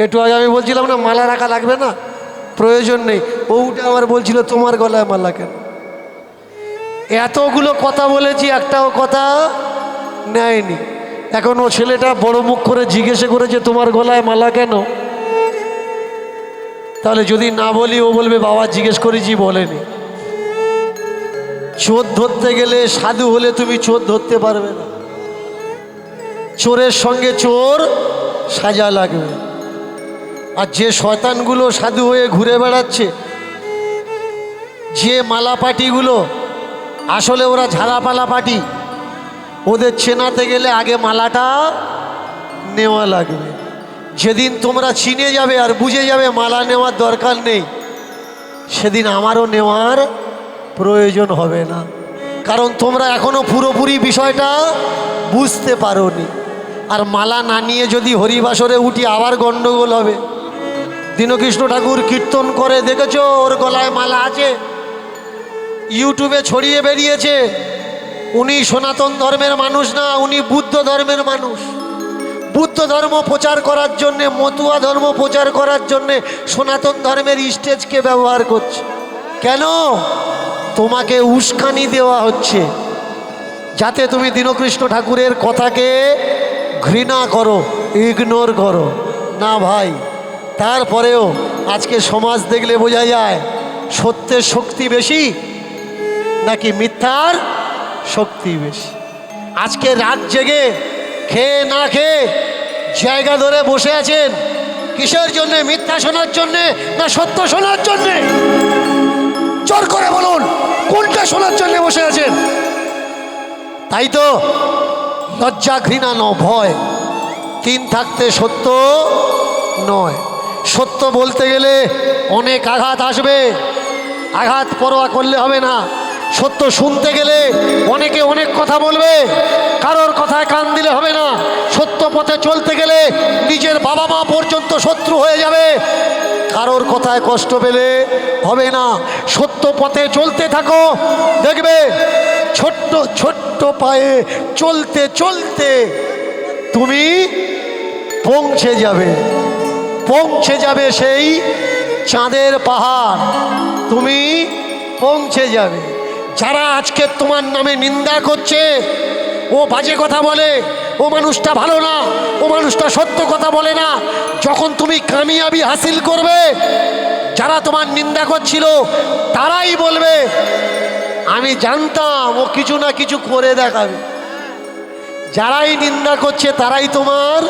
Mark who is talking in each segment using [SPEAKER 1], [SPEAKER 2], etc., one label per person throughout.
[SPEAKER 1] একটু আগে আমি বলছিলাম না, মালা রাখা লাগবে না? প্রয়োজন নেই। ওটা আমার বলছিল, তোমার গলায় মালা কেন? এতগুলো কথা বলেছি, একটাও কথা নেয়নি। এখন ও ছেলেটা বড় মুখ করে জিজ্ঞেসে করেছে তোমার গলায় মালা কেন? তাহলে যদি না বলি, ও বলবে, বাবা, জিজ্ঞেস করেছি, বলেনি। চোর ধরতে গেলে সাধু হলে তুমি চোর ধরতে পারবে না। চোরের সঙ্গে চোর সাজা লাগবে। আর যে শয়তানগুলো সাধু হয়ে ঘুরে বেড়াচ্ছে, যে মালা পাটিগুলো আসলে ওরা ঝালাপালা পাটি ওদের চেনাতে গেলে আগে মালাটা নেওয়া লাগবে। যেদিন তোমরা চিনে যাবে আর বুঝে যাবে মালা নেওয়ার দরকার নেই, সেদিন আমারও নেওয়ার প্রয়োজন হবে না। কারণ তোমরা এখনও পুরোপুরি বিষয়টা বুঝতে পারোনি। আর মালা না নিয়ে যদি হরিবাসরে উঠি আবার গণ্ডগোল হবে। দীনকৃষ্ণ ঠাকুর কীর্তন করে দেখেছ? ওর গলায় মালা আছে। ইউটিউবে ছড়িয়ে বেরিয়েছে। উনি সনাতন ধর্মের মানুষ না, উনি বুদ্ধ ধর্মের মানুষ। বুদ্ধ ধর্ম প্রচার করার জন্যে, মতুয়া ধর্ম প্রচার করার জন্যে সনাতন ধর্মের স্টেজকে ব্যবহার করছে। কেন? তোমাকে উস্কানি দেওয়া হচ্ছে। যাতে তুমি দীনকৃষ্ণ ঠাকুরের কথাকে ঘৃণা করো ইগনোর করো। না ভাই। তারপরেও আজকে সমাজ দেখলে বোঝা যায়, সত্যের শক্তি বেশি নাকি মিথ্যার শক্তি বেশি। আজকে রাত জেগে খেয়ে না খেয়ে জায়গা ধরে বসে আছেন, কিসের জন্যে? মিথ্যা শোনার জন্যে না সত্য শোনার জন্যে? জোর করে বলুন, কোনটা শোনার জন্য বসে আছেন? তাই তো লজ্জা ঘৃণা ন ভয়। তিন থাকতে সত্য নয়। সত্য বলতে গেলে অনেক আঘাত আসবে। আঘাত পরোয়া করলে হবে না। সত্য শুনতে গেলে অনেকে অনেক কথা বলবে। কারোর কথায় কান দিলে হবে না। সত্য পথে চলতে গেলে নিজের বাবা মা পর্যন্ত শত্রু হয়ে যাবে। কারোর কথায় কষ্ট পেলে হবে না। সত্য পথে চলতে থাকো। দেখবে ছোট্ট ছোট্ট পায়ে চলতে চলতে তুমি পৌঁছে যাবে। পৌঁছে যাবে সেই চাঁদের পাহাড়। তুমি পৌঁছে যাবে। যারা আজকে তোমার নামে নিন্দা করছে, ও বাজে কথা বলে, ও মানুষটা ভালো না, ও মানুষটা সত্য কথা বলে না, যখন তুমি কামিয়াবি হাসিল করবে, যারা তোমার নিন্দা করছিল, তারাই বলবে, আমি জানতাম ও কিছু না কিছু করে দেখাবে। যারাই নিন্দা করছে, তারাই তোমার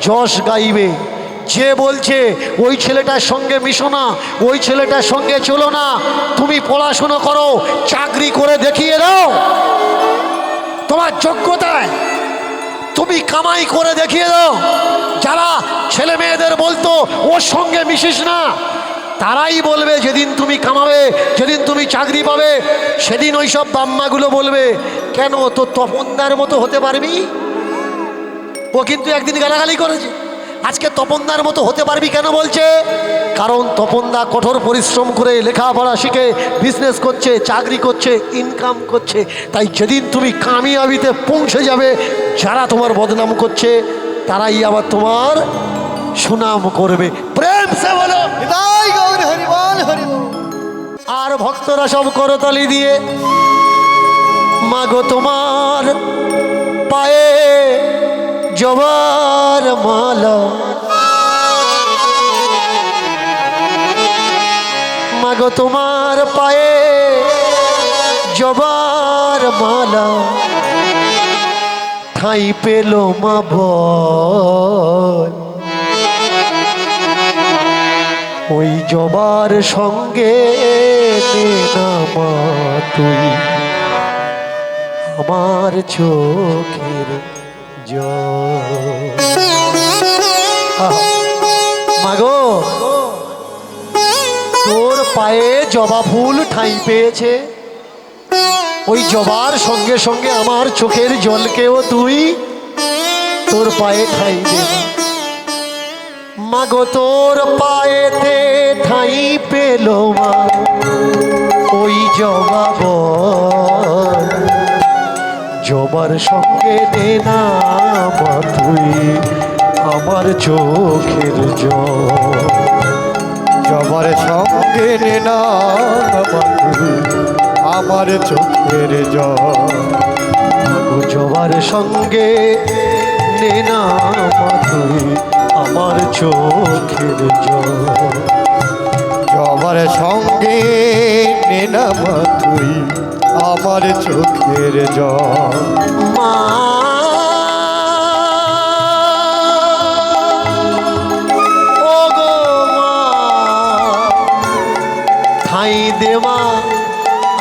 [SPEAKER 1] যশ গাইবে। যে বলছে, ওই ছেলেটার সঙ্গে মিশো না, ওই ছেলেটার সঙ্গে চলো না, তুমি পড়াশুনো করো, চাকরি করে দেখিয়ে দাও। তোমার যোগ্যতায় তুমি কামাই করে দেখিয়ে দাও। যারা ছেলে মেয়েদের বলতো, ওর সঙ্গে মিশিস না, তারাই বলবে, যেদিন তুমি কামাবে, যেদিন তুমি চাকরি পাবে, সেদিন ওই সব বাম্মাগুলো বলবে, কেন, তো তপনদার মতো হতে পারবি ও কিন্তু একদিন গালাগালি করেছে। আজকে তপনদার মতো হতে পারবি কেন বলছে? কারণ তপনদা কঠোর পরিশ্রম করে লেখাপড়া শিখে বিজনেস করছে চাকরি করছে ইনকাম করছে। তাই যেদিন তুমি কামিয়াবিতে পৌঁছে যাবে যারা তোমার বদনাম করছে তারাই আবার তোমার সুনাম করবে। প্রেম সে বলো। আর ভক্তরা সব করতালি দিয়ে মাগো তোমার পায়ে জবার মালা। মাগো তোমার পায়ে জবার মালা। ঠাই পেল মা বল। ওই জবার সঙ্গে তুই। আমার চোখের মাগো, তোর পায়ে জবা ফুল ঠাঁই পেয়েছে। ওই জবার সঙ্গে সঙ্গে আমার চোখের জলকেও তুই তোর পায়ে ঠাঁই দে। মাগো, তোর পায়েতে ঠাঁই পেল মা। ওই জবা বল জবার সঙ্গে দে না তুই আমার চোখের
[SPEAKER 2] জবার সঙ্গে নেনা মাধুরী, আমার চোখের
[SPEAKER 1] জবার সঙ্গে নেনা মাধুরী, আমার চোখের
[SPEAKER 2] জবার সঙ্গে নেনা মাধুরী আমার চোখের জল।
[SPEAKER 1] মা। ঠাই দেওয়া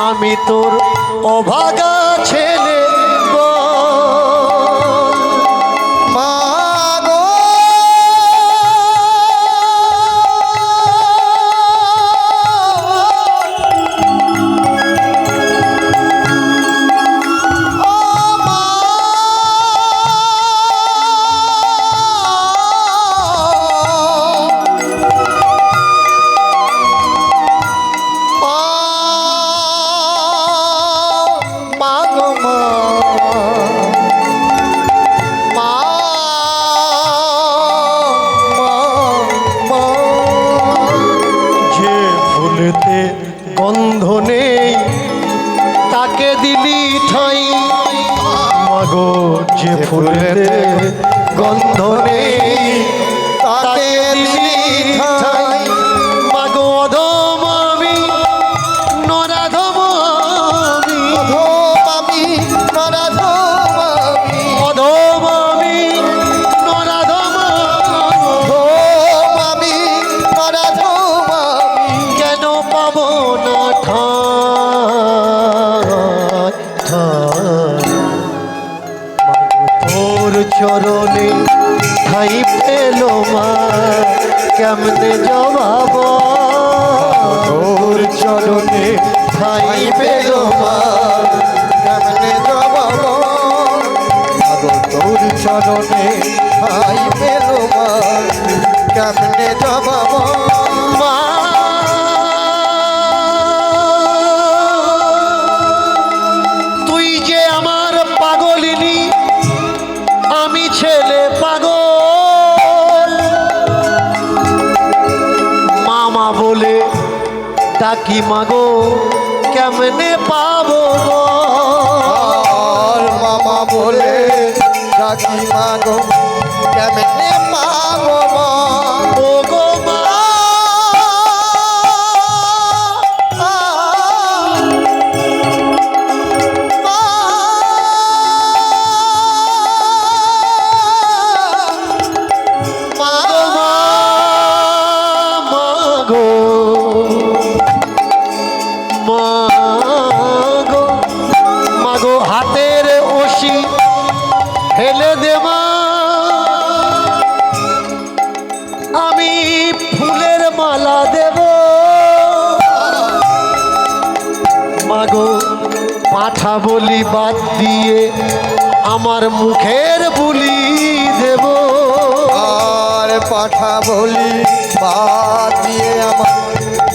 [SPEAKER 1] আমি তোর অভাগা ছেলে। মাগো যে ফুলেতে গন্ধ নেই
[SPEAKER 2] তাকে ঠাই
[SPEAKER 1] পেল মা কেমনে জবাব?
[SPEAKER 2] তোর চরণে
[SPEAKER 1] ঠাই পেল মা
[SPEAKER 2] কেমনে জবাব? তোর চরণে ভাই পেল মা কেমনে জবাব?
[SPEAKER 1] মা ডাকি মাগো কেমনে পাবো?
[SPEAKER 2] মামা বলে ডাকি মাগো কেমনে
[SPEAKER 1] হাতের ওসি ফেলে দে মা আমি ফুলের মালা দেব। মাগো পাঠা বলি বাদ দিয়ে আমার মুখের বুলি দেব।
[SPEAKER 2] আর পাঠা বলি বাদ দিয়ে আমার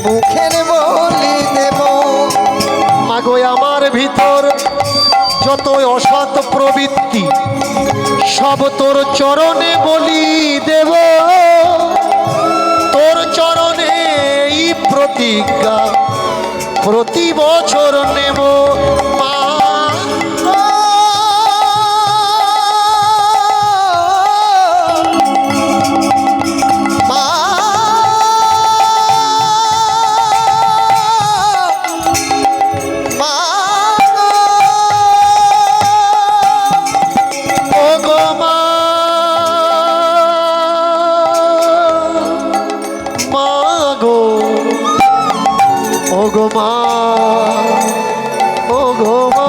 [SPEAKER 2] মুখের বলি দেব।
[SPEAKER 1] মাগো আমার ভিতর যত অসৎ প্রবৃত্তি, সব তোর চরণে বলি দেব। তোর চরণে এই প্রতিজ্ঞা প্রতি বছর নেব। ও গো মা ও মা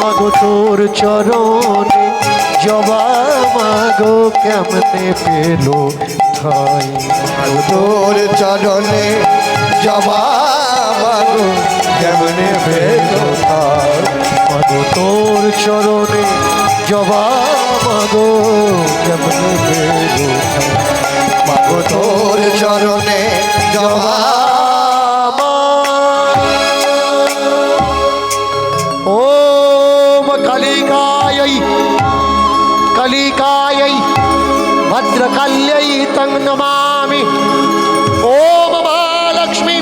[SPEAKER 1] মাগো তোর চরণে জবা মাগো কেমনে পেল ঠাই
[SPEAKER 2] তোর চরণে জবা মাগো কেমনে ভেলো তার
[SPEAKER 1] মাগো তোর চরণে জবা মাগো কেমনে পেল ঠাই
[SPEAKER 2] মাগো তোর চরণে জবা
[SPEAKER 1] कलिकायै कलिकायै भद्रकल्यै तं नमामि ॐ महालक्ष्मी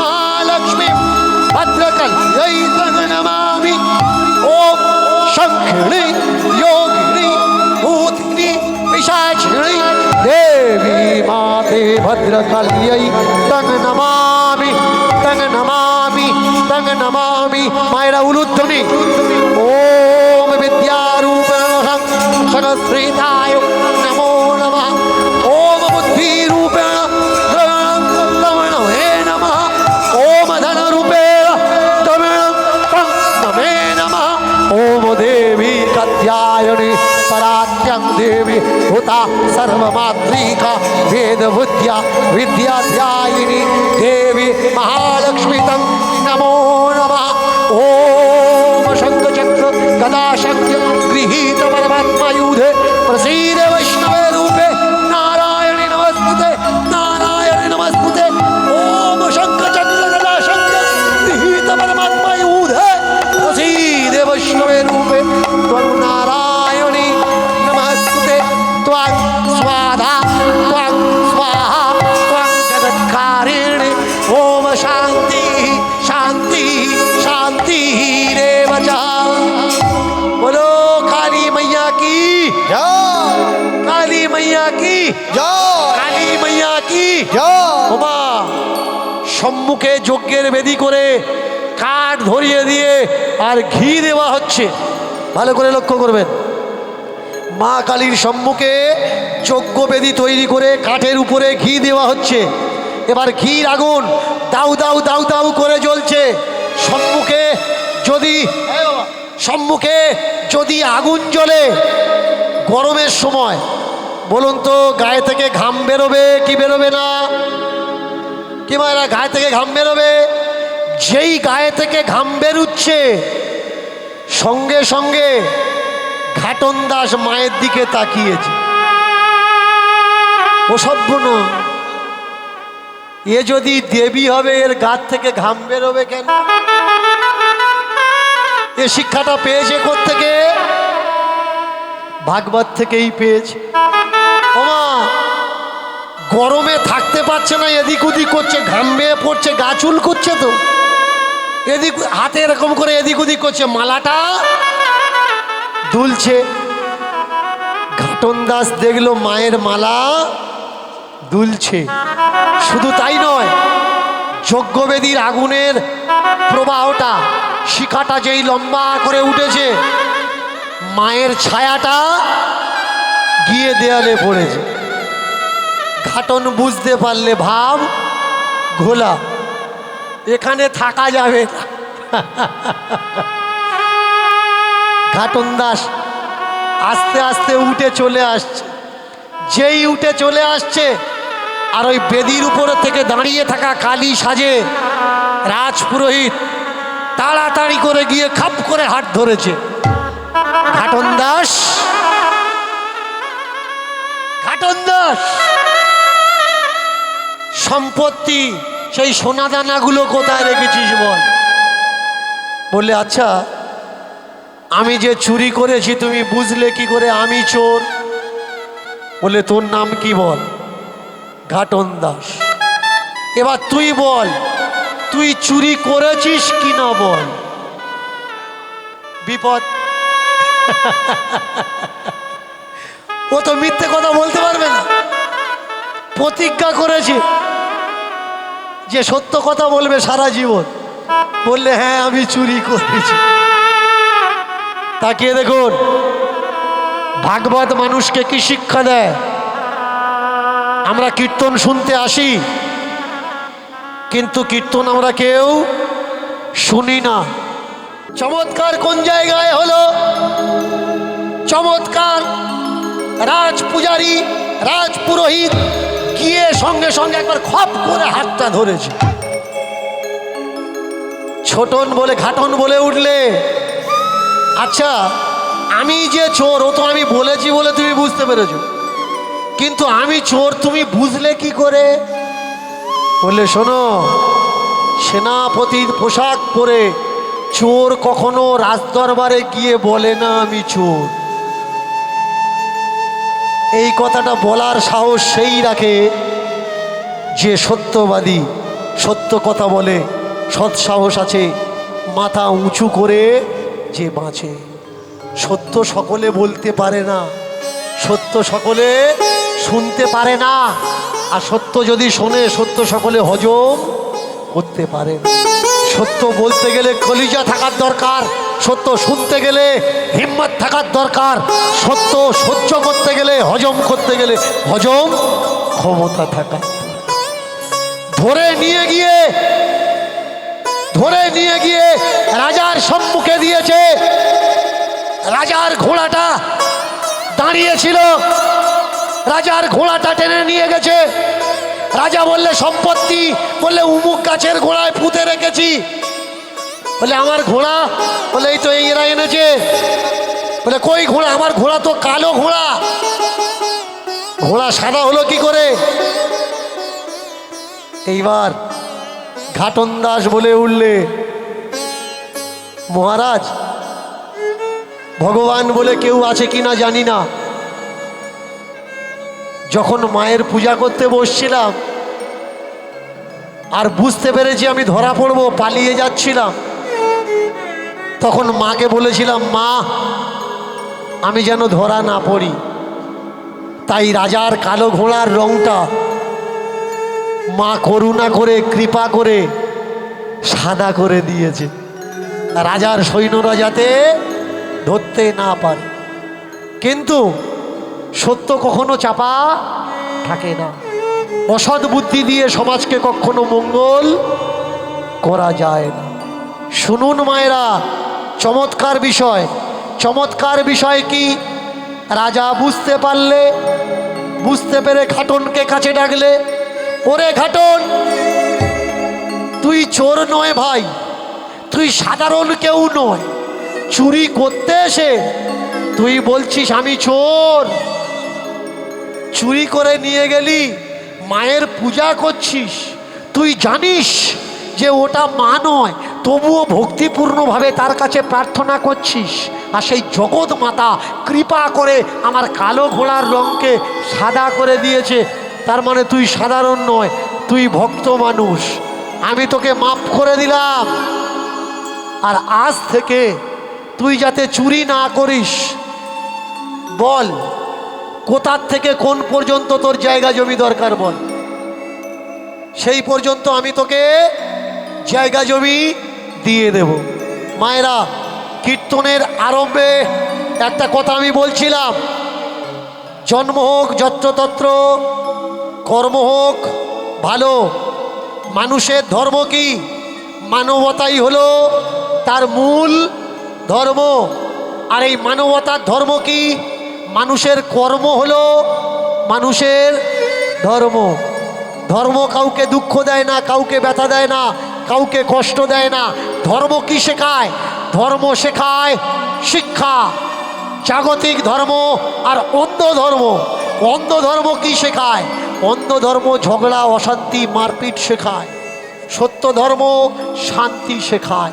[SPEAKER 1] महालक्ष्मी भद्रकल्यै तं नमामि ॐ शङ्खिणी योगिणी भूतिनी पिशाचिणी देवी माते भद्रकल्यै तं नमामि तं नमामि तंग नमामि, मायरा उलुत्तमी ओम विद्यारूप अहं सगस्त्रितायो नमो। नमः। ओम बुद्धि रूप देवी होता सर्वमात्री का वेद विद्या विद्या देवी महालक्ष्मी तंग సదాశక్యం గృహీతవ আর ঘি দেওয়া হচ্ছে। ভালো করে লক্ষ্য করবেন। মা কালীর সম্মুখে যজ্ঞ বেদি তৈরি করে কাঠের উপরে ঘি দেওয়া হচ্ছে। এবার ঘির আগুন দাউ দাউ দাউ দাউ করে জ্বলছে। সম্মুখে যদি সম্মুখে যদি আগুন জ্বলে গরমের সময়, বলুন তো গায়ে থেকে ঘাম বেরোবে কি বেরোবে না? কি মায়েরা, গায়ে থেকে ঘাম বেরোবে? যেই গায়ে থেকে ঘাম বেরুচ্ছে, সঙ্গে সঙ্গে ঘাটন দাস মায়ের দিকে তাকিয়েছে। ও সভ্য না এ যদি দেবী হবে, এর গাত থেকে ঘাম বেরোবে কেন? এ শিক্ষাটা পেয়েছে থেকে ভাগবত থেকেই পেয়েছে। ওমা, গরমে থাকতে পারছে না, এদিক ওদিক করছে, ঘাম বেয়ে পড়ছে, গা চুল করছে তো। এদিক হাতে এরকম করে এদিক ওদিক করছে, মালাটা দুলছে। ঘাটন দাস দেখল মায়ের মালা দুলছে। শুধু তাই নয়, যজ্ঞবেদীর আগুনের প্রবাহটা, শিখাটা যেই লম্বা করে উঠেছে, মায়ের ছায়াটা গিয়ে দেয়ালে পড়েছে। ঘাটন বুঝতে পারলে ভাব ঘোলা। এখানে থাকা যাবে ঘাটন দাস আস্তে আস্তে উঠে চলে আসছে। যেই উঠে চলে আসছে, আর ওই বেদির উপরে থেকে দাঁড়িয়ে থাকা কালী সাজে রাজপুরোহিত তাড়াতাড়ি করে গিয়ে খাপ করে হাত ধরেছে। ঘাটন দাস ঘাটন দাস, সম্পত্তি সেই সোনাদানাগুলো কোথায় রেখেছিস বল? বললে আচ্ছা আমি যে চুরি করেছি, তুমি বুঝলে কি করে আমি চোর? বলে তোর নাম কি বল? ঘাটন দাস। এবার তুই বল, তুই চুরি করেছিস কি না বল? বিপদ। ও তো মিথ্যে কথা বলতে পারবে না। প্রতিজ্ঞা করেছে। যে সত্য কথা বলবে সারা জীবন। বললে হ্যাঁ আমি চুরি করেছি। তাকিয়ে দেখুন, ভাগবত মানুষকে কি শিক্ষা দেয়? আমরা কীর্তন শুনতে আসি, কিন্তু কীর্তন আমরা কেউ শুনি না। চমৎকার কোন জায়গায় হলো? চমৎকার রাজ পূজারী রাজ পুরোহিত গিয়ে সঙ্গে সঙ্গে একবার খপ করে হাতটা ধরেছে। ছোটন বলে, ঘাটন বলে উঠলে আচ্ছা আমি যে চোর, ও তো আমি বলেছি বলে তুমি বুঝতে পেরেছ। কিন্তু আমি চোর, তুমি বুঝলে কি করে? বললে, শোনো, সেনাপতির পোশাক পরে চোর কখনো রাজদরবারে গিয়ে বলে না আমি চোর। এই কথাটা বলার সাহস সেই রাখে যে সত্যবাদী, সত্য কথা বলে, সৎ সাহস আছে, মাথা উঁচু করে যে বাঁচে। সত্য সকলে বলতে পারে না, সত্য সকলে শুনতে পারে না, আর সত্য যদি শোনে, সত্য সকলে হজম করতে পারে সত্য বলতে গেলে কলিজা থাকার দরকার। সত্য শুনতে গেলে হিম্মত থাকার দরকার। সত্য সহ্য করতে গেলে হজম করতে গেলে হজম ক্ষমতা থাকা। ধরে নিয়ে গিয়ে, ধরে নিয়ে গিয়ে রাজার সম্মুখে দিয়েছে। রাজার ঘোড়াটা দাঁড়িয়েছিল। রাজার ঘোড়াটা টেনে নিয়ে গেছে। রাজা বললে, সম্পত্তি? বললে, উমুক গাছের ঘোড়ায় পুঁতে রেখেছি। বলে, আমার ঘোড়া? বলে, এই তো এরা এনেছে। বলে, কই ঘোড়া? আমার ঘোড়া তো কালো ঘোড়া। ঘোড়া সাদা হলো কি করে? এইবার ঘাটন দাস বলে উঠলে, মহারাজ, ভগবান বলে কেউ আছে কিনা জানি না। যখন মায়ের পূজা করতে বসছিলাম, আর বুঝতে পেরেছি আমি ধরা পড়ব, পালিয়ে যাচ্ছিলাম তখন মাকে বলেছিলাম, মা, আমি যেন ধরা না পড়ি। তাই রাজার কালো ঘোড়ার রংটা মা করুণা করে, কৃপা করে সাদা করে দিয়েছে। রাজার সৈন্যরা যাতে ধরতে না পারে। কিন্তু সত্য কখনো চাপা থাকে না। অসৎ বুদ্ধি দিয়ে সমাজকে কখনো মঙ্গল করা যায় না। শুনুন মায়েরা, চমৎকার বিষয়। চমৎকার বিষয় কি? রাজা বুঝতে পারলে, বুঝতে পেরে ঘাটনকে কাছে ডাকলে, ওরে ঘাটন তুই চোর নয় ভাই, তুই সাধারণ কেউ নয়। চুরি করতে এসে তুই বলছিস আমি চোর। চুরি করে নিয়ে গেলি, মায়ের পূজা করছিস। তুই জানিস যে ওটা মা নয় তবুও ভক্তিপূর্ণভাবে তার কাছে প্রার্থনা করছিস। আর সেই জগৎ মাতা কৃপা করে আমার কালো ঘোড়ার রঙকে সাদা করে দিয়েছে। তার মানে তুই সাধারণ নয়, তুই ভক্ত মানুষ। আমি তোকে মাফ করে দিলাম। আর আজ থেকে তুই যাতে চুরি না করিস, বল, কোথার থেকে কোন পর্যন্ত তোর জায়গা জমি দরকার বল। সেই পর্যন্ত আমি তোকে জায়গা জমি দিয়ে দেব। মায়েরা, কীর্তনের আরম্ভে একটা কথা আমি বলছিলাম। জন্ম হোক, যত্রতত্র, কর্ম হোক, ভালো। মানুষের ধর্ম কি? মানবতাই হলো তার মূল ধর্ম। আর এই মানবতার ধর্ম কি? মানুষের কর্ম হলো মানুষের ধর্ম। ধর্ম কাউকে দুঃখ দেয় না, কাউকে ব্যথা দেয় না। কাউকে কষ্ট দেয় না। ধর্ম কি শেখায়? ধর্ম শেখায় শিক্ষা। জাগতিক ধর্ম আর অন্ধ ধর্ম। অন্ধ ধর্ম কি শেখায়? অন্ধ ধর্ম ঝগড়া, অশান্তি, মারপিট শেখায়। সত্য ধর্ম শান্তি শেখায়।